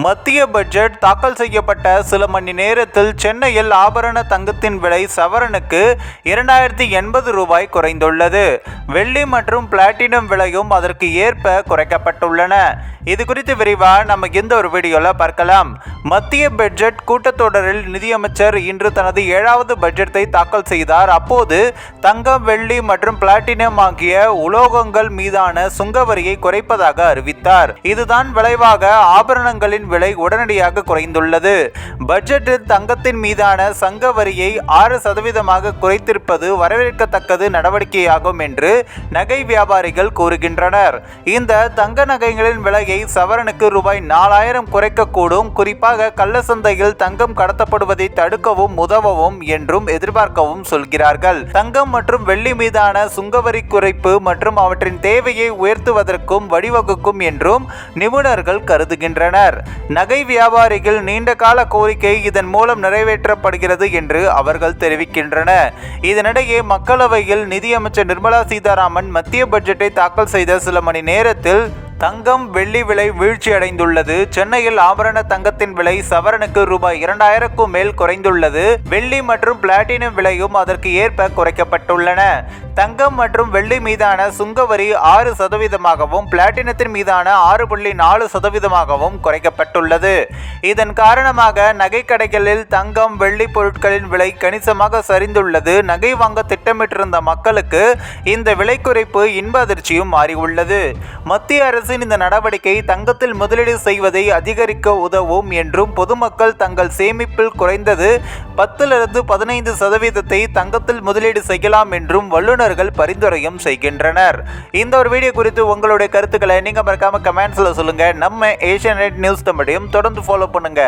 மத்திய பட்ஜெட் தாக்கல் செய்யப்பட்ட சில மணி நேரத்தில் சென்னையில் ஆபரண தங்கத்தின் விலை சவரனுக்கு இரண்டாயிரத்தி எண்பது ரூபாய் குறைந்துள்ளது. வெள்ளி மற்றும் பிளாட்டினம் விலையும் அதற்கு ஏற்ப குறைக்கப்பட்டுள்ளன. இது குறித்து விரிவாக நம்ம இந்த ஒரு வீடியோவில் பார்க்கலாம். மத்திய பட்ஜெட் கூட்டத்தொடரில் நிதியமைச்சர் இன்று தனது ஏழாவது பட்ஜெட்டை தாக்கல் செய்தார். அப்போது தங்கம் வெள்ளி மற்றும் பிளாட்டினம் ஆகிய உலோகங்கள் மீதான சுங்கவரியை குறைப்பதாக அறிவித்தார். இதுதான் விளைவாக ஆபரணங்களின் விலை உடனடியாக குறைந்துள்ளது. பட்ஜெட்டில் தங்கத்தின் மீதான சங்க வரியை ஆறு சதவீதமாக குறைத்திருப்பது வரவேற்கத்தக்கது நடவடிக்கையாகும் என்று நகை வியாபாரிகள் கூறுகின்றனர். இந்த தங்க நகைகளின் விலையை சவரனுக்கு ரூபாய் நாலாயிரம் குறைக்கக்கூடும். குறிப்பாக கள்ளசந்தையில் தங்கம் கடத்தப்படுவதை தடுக்கவும் உதவவும் என்றும் எதிர்பார்க்கவும் சொல்கிறார்கள். தங்கம் மற்றும் வெள்ளி மீதான சுங்கவரி குறைப்பு மற்றும் அவற்றின் தேவையை உயர்த்துவதற்கும் வழிவகுக்கும் என்றும் நிபுணர்கள் கருதுகின்றனர். நகை வியாபாரிகள் நீண்ட கால கோரிக்கை இதன் மூலம் நிறைவேற்றப்படுகிறது என்று அவர்கள் தெரிவிக்கின்றனர். இதனிடையே மக்களவையில் நிதியமைச்சர் நிர்மலா சீதாராமன் மத்திய பட்ஜெட்டை தாக்கல் செய்த சில மணி நேரத்தில் தங்கம் வெள்ளி விலை வீழ்ச்சியடைந்துள்ளது சென்னையில் ஆபரண தங்கத்தின் விலை சவரனுக்கு ரூபாய் இரண்டாயிரக்கும் மேல் குறைந்துள்ளது. வெள்ளி மற்றும் பிளாட்டினம் விலையும் அதற்கு ஏற்ப குறைக்கப்பட்டுள்ளன. தங்கம் மற்றும் வெள்ளி மீதான சுங்கவரி ஆறு சதவீதமாகவும் பிளாட்டினத்தின் மீதான ஆறு புள்ளி நாலு சதவீதமாகவும் குறைக்கப்பட்டுள்ளது. இதன் காரணமாக நகை கடைகளில் தங்கம் வெள்ளி பொருட்களின் விலை கணிசமாக சரிந்துள்ளது. நகை வாங்க திட்டமிட்டிருந்த மக்களுக்கு இந்த விலை குறைப்பு இன்ப அதிர்ச்சியும் மாறியுள்ளது. மத்திய அரசு அரசின் இந்த நடவடிக்கை தங்கத்தில் முதலீடு செய்வதை அதிகரிக்க உதவும் என்றும் பொதுமக்கள் தங்கள் சேமிப்பில் குறைந்தது பத்திலிருந்து பதினைந்து சதவீதத்தை தங்கத்தில் முதலீடு செய்யலாம் என்றும் வல்லுநர்கள் பரிந்துரையும் செய்கின்றனர். இந்த ஒரு வீடியோ குறித்து உங்களுடைய கருத்துக்களை நீங்கள் மறக்காம கமெண்ட்ஸில் சொல்லுங்க. நம்ம ஏஷியா நியூஸ் தமிழையும் தொடர்ந்து ஃபாலோ பண்ணுங்க.